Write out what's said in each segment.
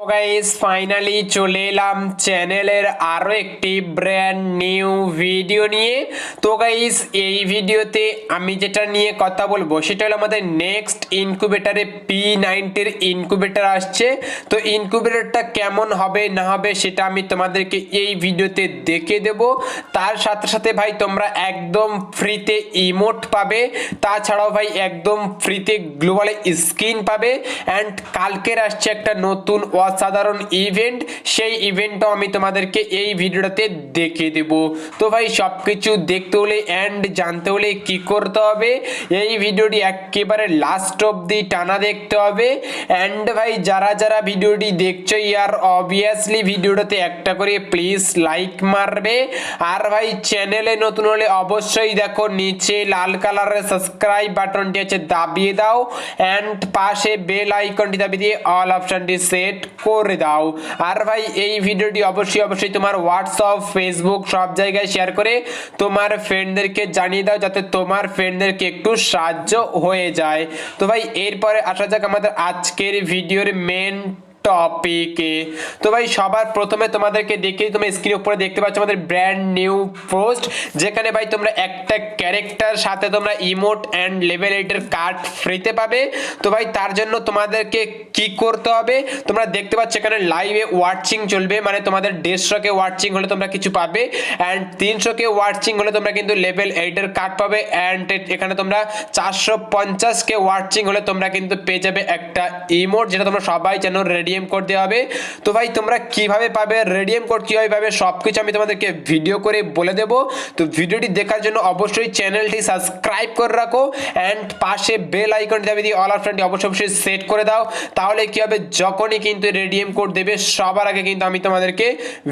Guys finally চলে এলাম চ্যানেলের আরও একটি ব্র্যান্ড নিউ ভিডিও নিয়ে। তো গাইস এই ভিডিওতে আমি যেটা নিয়ে কথা বলব, সেটা হলো আমাদের নেক্সট ইনকুবেটারে পি নাইনটির ইনকুবেটার আসছে। তো ইনকুবেটারটা কেমন হবে, না হবে, সেটা আমি তোমাদেরকে এই ভিডিওতে দেখে দেব। তার সাথে সাথে ভাই, তোমরা একদম ফ্রিতে ইমোট পাবে। তাছাড়াও ভাই, একদম ফ্রিতে গ্লোবাল স্কিন পাবে। অ্যান্ড কালকের আসছে একটা নতুন অসাধারণ ইভেন্ট সেই ইভেন্টটাও আমি তোমাদেরকে এই ভিডিওটাতে দেখিয়ে দেব। তো ভাই সব কিছু দেখতে হলে অ্যান্ড জানতে হলে কি করতে হবে? এই ভিডিওটি একেবারে লাস্ট অবধি টানা দেখতে হবে। অ্যান্ড ভাই, যারা যারা ভিডিওটি দেখছ ইয়ার অবভিয়াসলি ভিডিওটাতে একটা করে প্লিজ লাইক মারবে। আর ভাই চ্যানেলে নতুন হলে অবশ্যই দেখো, নিচে লাল কালারের সাবস্ক্রাইব বাটনটি আছে, দাবিয়ে দাও। অ্যান্ড পাশে বেল আইকনটি দাবিয়ে দিয়ে অল অপশনটি সেট করে দাও। আর ভাই, এই ভিডিওটি অবশ্যই অবশ্যই তোমার হোয়াটসঅ্যাপ ফেসবুক সব জায়গায় শেয়ার করে তোমার ফ্রেন্ডদেরকে জানিয়ে দাও, যাতে তোমার ফ্রেন্ডদেরকে একটু সাহায্য হয়ে যায়। তো ভাই, এরপরে আসা যাক আমাদের আজকের ভিডিওর মেন টপিকে তো ভাই, সবার প্রথমে তোমাদেরকে দেখে তুমি স্ক্রিনের উপরে দেখতে পাচ্ছ আমাদের ব্র্যান্ড নিউ পোস্ট যেখানে ভাই তোমরা একটা ক্যারেক্টার সাথে তোমরা ইমোট অ্যান্ড লেভেল এইটের কার্ড ফ্রিতে পাবে। তো ভাই, তার জন্য তোমাদেরকে কি করতে হবে? তোমরা দেখতে পাচ্ছ এখানে লাইভে ওয়াচিং চলবে মানে তোমাদের দেড়শোকে ওয়াচিং হলে তোমরা কিছু পাবে অ্যান্ড তিনশোকে ওয়াচিং হলে তোমরা কিন্তু লেভেল এইটের কার্ড পাবে অ্যান্ড এখানে তোমরা চারশো পঞ্চাশকে ওয়াচিং হলে তোমরা কিন্তু পেয়ে যাবে একটা ইমোট যেটা তোমরা সবাই জানো রেডিএম কোড দেওয়া হবে। তো ভাই, তোমরা কীভাবে পাবে রেডিএম কোড কীভাবে পাবে? সব কিছু আমি তোমাদেরকে ভিডিও করে বলে দেবো। তো ভিডিওটি দেখার জন্য অবশ্যই চ্যানেলটি সাবস্ক্রাইব করে রাখো অ্যান্ড পাশে বেল আইকন দেবে দিয়ে অল অপশনটি অবশ্যই অবশ্যই সেট করে দাও। তাহলে কি হবে? যখনই কিন্তু রেডিএম কোড দেবে, সবার আগে কিন্তু আমি তোমাদেরকে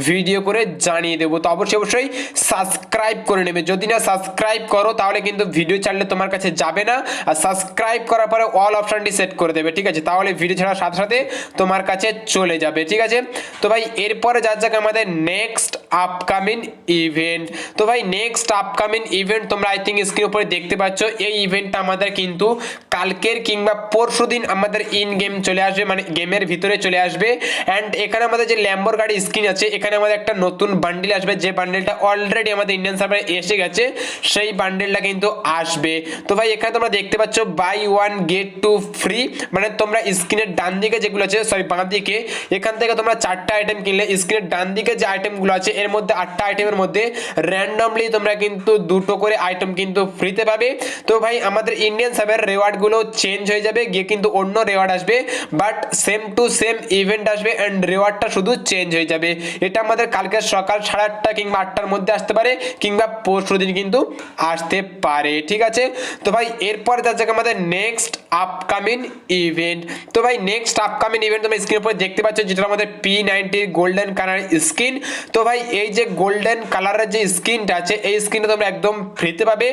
ভিডিও করে জানিয়ে দেবো। তো অবশ্যই অবশ্যই সাবস্ক্রাইব করে নেবে। যদি না সাবস্ক্রাইব করো, তাহলে কিন্তু ভিডিও ছাড়লে তোমার কাছে যাবে না। আর সাবস্ক্রাইব করার পরে অল অপশনটি সেট করে দেবে। ঠিক আছে? তাহলে ভিডিও ছাড়ার সাথে সাথে তোমার কাছে চলে যাবে, ঠিক আছে? তো ভাই, এরপরে যা যাক আমাদের নেক্সট আপকামিং ইভেন্ট তো ভাই নেক্সট আপকামিং ইভেন্ট তোমরা আই থিঙ্ক স্ক্রিন উপরে দেখতে পাচ্ছ। এই ইভেন্টটা আমাদের কিন্তু কালকের কিংবা পরশু দিন আমাদের ইন গেম চলে আসবে মানে গেমের ভিতরে চলে আসবে। অ্যান্ড এখানে আমাদের যে ল্যাম্বর গাড়ি স্ক্রিন আছে, এখানে আমাদের একটা নতুন বান্ডিল আসবে। যে বান্ডিলটা অলরেডি আমাদের ইন্ডিয়ান সার্ভারে এসে গেছে, সেই বান্ডিলটা কিন্তু আসবে। তো ভাই, এখানে তোমরা দেখতে পাচ্ছ buy one get two free মানে তোমরা স্ক্রিনের ডান দিকে যেগুলো আছে সরি বাঁ দিকে, এখান থেকে তোমরা চারটা আইটেম কিনলে স্ক্রিনের ডান দিকে যে আইটেমগুলো আছে, এর মধ্যে আটটা আইটেমের মধ্যে র্যান্ডমলি তোমরা কিন্তু দুটো করে আইটেম কিন্তু ফ্রিতে পাবে। তো ভাই, আমাদের ইন্ডিয়ান সার্ভার রেওয়ার্ডগুলো চেঞ্জ হয়ে যাবে, গিয়ে কিন্তু অন্য রেওয়ার্ড আসবে but same to same event আসবে অ্যান্ড রেওয়ার্ডটা শুধু চেঞ্জ হয়ে যাবে। এটা আমাদের কালকে সকাল সাড়ে আটটা কিংবা আটটার মধ্যে আসতে পারে, কিংবা পরশু দিন কিন্তু আসতে পারে, ঠিক আছে? তো ভাই, এরপরে যাচ্ছে আমাদের নেক্সট আপকামিং ইভেন্ট তো ভাই নেক্সট আপকামিং ইভেন্ট তুমি স্ক্রিনের উপর দেখতে পাচ্ছ যেটা আমাদের পি নাইনটির গোল্ডেন কালার স্কিন তো ভাই, এই যে গোল্ডেন কালারের যে স্কিনটা আছে, এই স্কিনটা তোমরা একদম ফ্রিতে পাবে।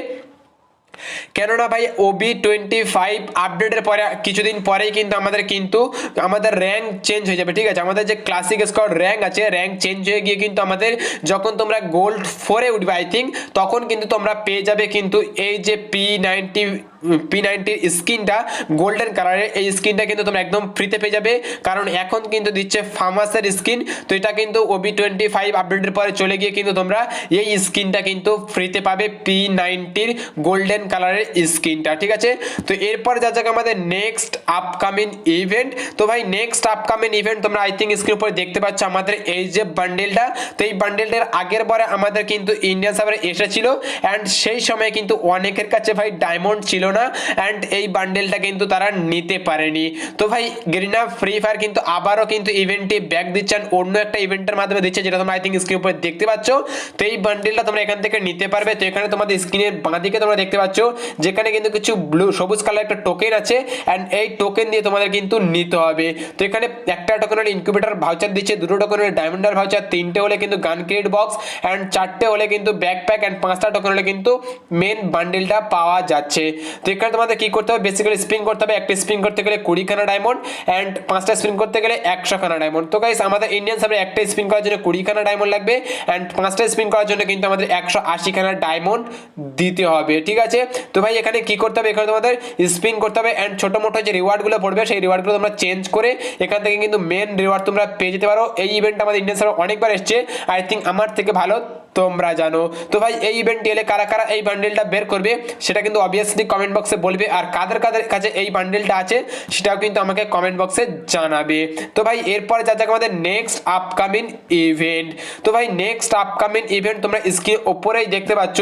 কেননা ভাই ওবি টোয়েন্টি ফাইভ আপডেটের পরে, কিছুদিন পরেই কিন্তু আমাদের কিন্তু আমাদের র্যাঙ্ক চেঞ্জ হয়ে যাবে, ঠিক আছে? আমাদের যে ক্লাসিক স্কোয়াড র্যাঙ্ক আছে র্যাঙ্ক চেঞ্জ হয়ে গিয়ে কিন্তু আমাদের যখন তোমরা গোল্ড ফোরে উঠবে আই থিঙ্ক তখন কিন্তু তোমরা পেয়ে যাবে কিন্তু এই যে পি নাইনটি পি নাইনটির স্কিনটা গোল্ডেন কালারের এই স্কিনটা কিন্তু তোমরা একদম ফ্রিতে পেয়ে যাবে। কারণ এখন কিন্তু দিচ্ছে ফার্মাসের স্কিন তো এটা কিন্তু ওবি টোয়েন্টি ফাইভ আপডেটের পরে চলে গিয়ে কিন্তু তোমরা এই স্কিনটা কিন্তু ফ্রিতে পাবে পি নাইনটির গোল্ডেন কালারের স্কিনটা, ঠিক আছে? তো এরপর যা যাক আমাদের নেক্সট আপকামিং ইভেন্ট তো ভাই নেক্সট আপকামিং ইভেন্ট তোমরা আই থিঙ্ক স্ক্রিন উপরে দেখতে পাচ্ছ আমাদের এই যে বান্ডেলটা তো এই বান্ডেলটার আগের পরে আমাদের কিন্তু ইন্ডিয়ান সার্ভারে এসেছিল। অ্যান্ড সেই সময় কিন্তু অনেকের কাছে ভাই ডায়মন্ড ছিল না অ্যান্ড এই বান্ডেলটা কিন্তু তারা নিতে পারেনি। তো ভাই গেরিনা ফ্রি ফায়ার কিন্তু আবারও কিন্তু ইভেন্টটি ব্যাক দিচ্ছেন, অন্য একটা ইভেন্টের মাধ্যমে দিচ্ছে, যেটা তোমরা আই থিঙ্ক স্ক্রিন উপরে দেখতে পাচ্ছ। তো এই বান্ডেলটা তোমরা এখান থেকে নিতে পারবে। তো এখানে তোমাদের স্ক্রিনের বাঁ দিকে তোমরা দেখতে পাচ্ছ, যেখানে কিন্তু কিছু ব্লু সবুজ কালার একটা টোকেন আছে অ্যান্ড এই টোকেন দিয়ে তোমাদের কিন্তু নিতে হবে। তো এখানে একটা টোকেনের ইনকিউবেটার ভাউচার দিচ্ছে, দুটো টোকেনের ডায়মন্ডার ভাউচার তিনটে হলে কিন্তু গান ক্রেডিট বক্স অ্যান্ড চারটে হলে কিন্তু ব্যাকপ্যাক অ্যান্ড পাঁচটা টোকেন হলে কিন্তু মেন বান্ডেলটা পাওয়া যাচ্ছে। তো এখানে তোমাদের কি করতে হবে? বেসিক্যালি স্পিন করতে হবে, একটা স্পিন করতে গেলে কুড়িখানা ডায়মন্ড অ্যান্ড পাঁচটা স্পিন করতে গেলে একশোখানা ডায়মন্ড তো গাইস আমাদের ইন্ডিয়ান সার্ভারে একটা স্পিন করার জন্য কুড়িখানা ডায়মন্ড লাগবে অ্যান্ড পাঁচটা স্পিন করার জন্য কিন্তু আমাদের একশো আশিখানা ডায়মন্ড দিতে হবে, ঠিক আছে? তো ভাই, এখানে কি করতে হবে? এখানে তোমাদের স্পিন করতে হবে অ্যান্ড ছোটো মোটো যে রিওয়ার্ডগুলো পড়বে, সেই রিওয়ার্ডগুলো তোমরা চেঞ্জ করে এখান থেকে কিন্তু মেন রিওয়ার্ড তোমরা পেয়ে যেতে পারো। এই ইভেন্ট আমাদের ইন্ডিয়ান সার্ভার অনেকবার এসছে। আই থিঙ্ক আমার থেকে ভালো তোমরা জানো। তো ভাই, এই ইভেন্টটি এলে কারা কারা এই বান্ডেলটা বের করবে, সেটা কিন্তু অবভিয়াসলি কমেন্ট বক্সে বলবে। আর কাদের কাদের কাছে এই বান্ডেলটা আছে, সেটাও কিন্তু আমাকে কমেন্ট বক্সে জানাবে। তো ভাই, এরপর যা যাক আমাদের নেক্সট আপকামিং ইভেন্ট তো ভাই নেক্সট আপকামিং ইভেন্ট তোমরা স্ক্রিন ওপরেই দেখতে পাচ্ছ।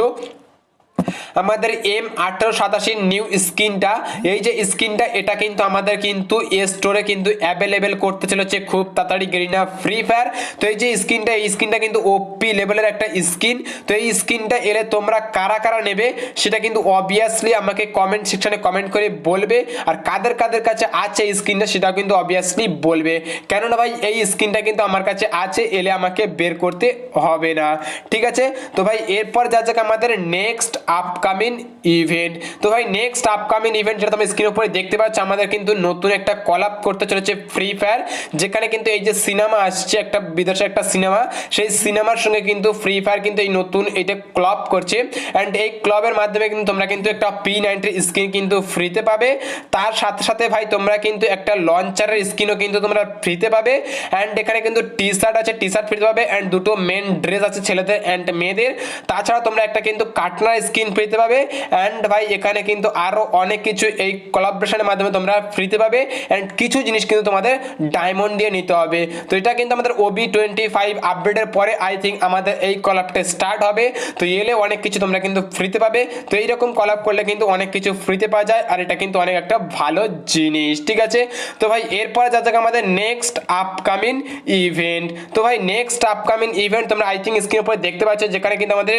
আমাদের এম আঠারো সাতাশি নিউ স্কিনটা, এই যে স্কিনটা, এটা কিন্তু আমাদের কিন্তু এ স্টোরে কিন্তু অ্যাভেলেবেল করতে চলেছে খুব তাড়াতাড়ি গেরিনা ফ্রি ফায়ার তো এই যে স্কিনটা, এই স্কিনটা কিন্তু ওপি লেভেলের একটা স্কিন তো এই স্কিনটা এলে তোমরা কারা কারা নেবে, সেটা কিন্তু অবভিয়াসলি আমাকে কমেন্ট সেকশনে কমেন্ট করে বলবে। আর কাদের কাদের কাছে আছে এই স্কিনটা সেটাও কিন্তু অবভিয়াসলি বলবে। কেননা ভাই, এই স্কিনটা কিন্তু আমার কাছে আছে, এলে আমাকে বের করতে হবে না। ঠিক আছে? তো ভাই, এরপর যা যাক আমাদের নেক্সট আপকামিং ইভেন্ট তো ভাই নেক্সট আপকামিং ইভেন্ট যেটা তুমি স্ক্রিন উপরে দেখতে পাচ্ছ, আমাদের কিন্তু নতুন একটা কলাপ করতে চলেছে ফ্রি ফায়ার যেখানে কিন্তু এই যে সিনেমা আসছে, একটা বিদেশের একটা সিনেমা সেই সিনেমার সঙ্গে কিন্তু ফ্রি ফায়ার কিন্তু এই নতুন এটা ক্লাব করছে। অ্যান্ড এই ক্লাবের মাধ্যমে কিন্তু তোমরা কিন্তু একটা পি নাইনটির স্ক্রিন কিন্তু ফ্রিতে পাবে। তার সাথে সাথে ভাই, তোমরা কিন্তু একটা লঞ্চারের স্ক্রিনও কিন্তু তোমরা ফ্রিতে পাবে। অ্যান্ড এখানে কিন্তু টি শার্ট আছে টি শার্ট ফ্রিতে পাবে। অ্যান্ড দুটো মেন ড্রেস আছে ছেলেদের অ্যান্ড মেয়েদের। তাছাড়া তোমরা একটা কিন্তু কাটনার স্কিন ফ্রিতে পাবে। অ্যান্ড ভাই, এখানে কিন্তু আরও অনেক কিছু এই কোলাবরেশনের মাধ্যমে তোমরা ফ্রিতে পাবে। অ্যান্ড কিছু জিনিস কিন্তু তোমাদের ডায়মন্ড দিয়ে নিতে হবে। তো এটা কিন্তু আমাদের ওবি টোয়েন্টি ফাইভ আপডেটের পরে আই থিঙ্ক আমাদের এই কলাপটা স্টার্ট হবে। তো এলে অনেক কিছু তোমরা কিন্তু ফ্রিতে পাবে। তো এইরকম কলাপ করলে কিন্তু অনেক কিছু ফ্রিতে পাওয়া যায়। আর এটা কিন্তু অনেক একটা ভালো জিনিস, ঠিক আছে? তো ভাই, এরপরে যা যাক আমাদের নেক্সট আপকামিং ইভেন্ট তো ভাই নেক্সট আপকামিং ইভেন্ট তোমরা আই থিঙ্ক স্ক্রিনের উপরে দেখতে পাচ্ছ, যেখানে কিন্তু আমাদের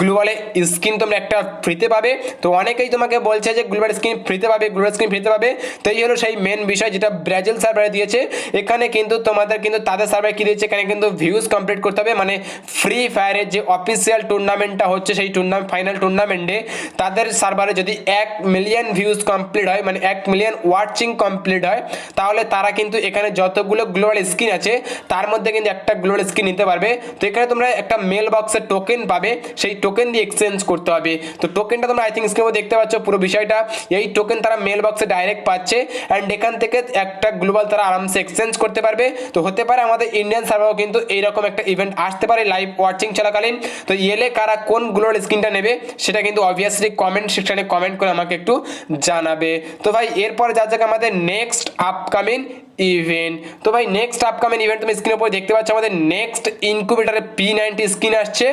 গ্লোবালে স্কিন তোমরা একটা ফ্রিতে পাবে। তো অনেকেই তোমাকে বলছে যে গ্লোবাল স্ক্রিন ফ্রিতে পাবে গ্লোবাল স্ক্রিন ফ্রিতে পাবে। তো এই হলো সেই মেন বিষয় যেটা ব্রাজিল সার্ভারে দিয়েছে। এখানে কিন্তু তোমাদের কিন্তু তাদের সার্ভারে কি দিয়েছে? এখানে কিন্তু ভিউজ কমপ্লিট করতে হবে। মানে ফ্রি ফায়ারের যে অফিসিয়াল টুর্নামেন্টটা হচ্ছে সেই টুর্নামেন্ট ফাইনাল টুর্নামেন্টে তাদের সার্ভারে যদি এক মিলিয়ন ভিউজ কমপ্লিট হয় মানে এক মিলিয়ন ওয়াচিং কমপ্লিট হয়, তাহলে তারা কিন্তু এখানে যতগুলো গ্লোবাল স্ক্রিন আছে, তার মধ্যে কিন্তু একটা গ্লোবাল স্ক্রিন নিতে পারবে। তো এখানে তোমরা একটা মেল বক্সের টোকেন পাবে। সেই টোকেন দিয়ে এক্সচেঞ্জ করতে হবে তো টোকেনটা তোমরা আই থিঙ্ক স্ক্রিনে দেখতে পাচ্ছ পুরো বিষয়টা। এই টোকেন তারা মেল বক্সে ডাইরেক্ট পাচ্ছে অ্যান্ড এখান থেকে একটা গ্লোবাল তারা আরামসে এক্সচেঞ্জ করতে পারবে। তো হতে পারে আমাদের ইন্ডিয়ান সার্ভারও কিন্তু এইরকম একটা ইভেন্ট আসতে পারে লাইভ ওয়াচিং চলাকালীন। তো এলে কারা কোন গ্লোবাল স্ক্রিনটা নেবে, সেটা কিন্তু অবভিয়াসলি কমেন্ট সেকশনে কমেন্ট করে আমাকে একটু জানাবে। তো ভাই, এরপরে যা যাক আমাদের নেক্সট আপকামিং ইভেন্ট তো ভাই নেক্সট আপকামিং ইভেন্ট তুমি স্ক্রিনের উপরে দেখতে পাচ্ছ আমাদের নেক্সট ইনকুবেটারে পি নাইনটি স্ক্রিন আসছে।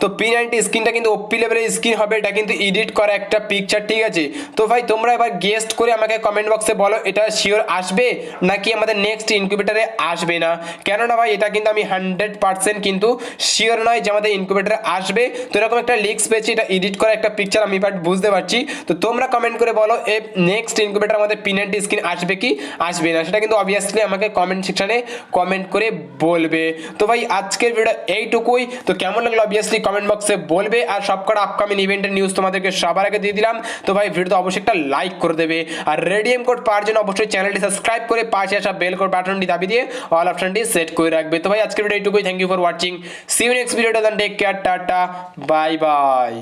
তো পি নাইনটি স্ক্রিনটা কিন্তু ওপি লেভেলের স্ক্রিন হবে, এটা কিন্তু এডিট করা একটা পিকচার ঠিক আছে? তো ভাই, তোমরা এবার গেস্ট করে আমাকে কমেন্ট বক্সে বলো, এটা শিওর আসবে নাকি আমাদের নেক্সট ইনকিউবেটারে আসবে না? কেননা ভাই, এটা কিন্তু আমি হান্ড্রেড পার্সেন্ট কিন্তু শিওর নয় যে আমাদের ইনকিউবেটারে আসবে। তো এরকম একটা লিক্স পেয়েছি, এটা এডিট করা একটা পিকচার আমি বাট বুঝতে পারছি। তো তোমরা কমেন্ট করে বলো, এ নেক্সট ইনকিউবেটার আমাদের পি নাইনটি স্ক্রিন আসবে কি, আসবে না? সেটা কিন্তু অবভিয়াসলি আমাকে কমেন্ট সেকশানে কমেন্ট করে বলবে। তো ভাই, আজকের ভিডিও এইটুকুই। তো কেমন লাগল অবভিয়াসলি কমেন্ট বক্সে বলবে আর সবকটা আপকামিং ইভেন্টের নিউজ তোমাদেরকে সবার আগে দিয়ে দিলাম। তো ভাই ভিডিওতে অবশ্যই একটা লাইক করে দেবে। আর রেডিয়াম কোড পাওয়ার জন্য অবশ্যই চ্যানেলটি সাবস্ক্রাইব করে পাশে আসা বেল কোড বাটনটি দাবি দিয়ে অল অপশনটি সেট করে রাখবে। তো ভাই, আজকের ভিডিও এইটুকুই। Thank you for watching see you next then take care tata bye bye